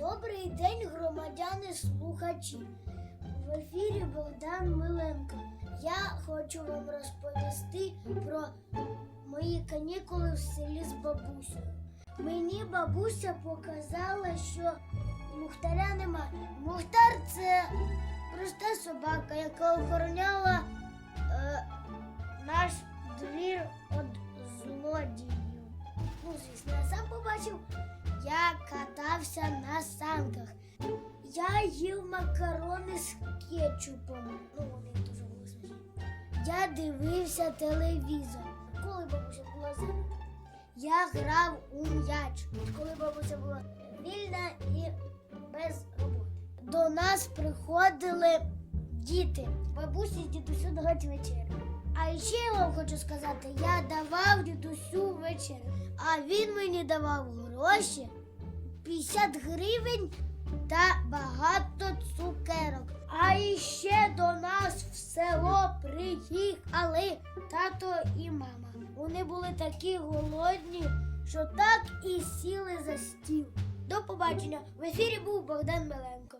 Добрий день, громадяни слухачі. В ефірі Богдан Миленко. Я хочу вам розповісти про мої канікули в селі з бабусею. Мені бабуся показала, що Мухтаря немає. Мухтар це проста собака, яка охороняла е, наш двір від злодіїв. Ну, звісно, я сам побачив, я катався на санках. Я їв макарони з кетчупом. Ну, вони дуже смачні. Я дивився телевізор. Коли бабуся була зайнята, я грав у м'яч. Коли бабуся була вільна і без роботи. До нас приходили діти, бабусі з дідусю давати вечерю. А ще я вам хочу сказати, я давав дідусю вечерю, а він мені давав гроші 50 гривень та багато цукерок. А іще до нас в село приїхали тато і мама. Вони були такі голодні, що так і сіли за стіл. До побачення. В ефірі був Богдан Миленко.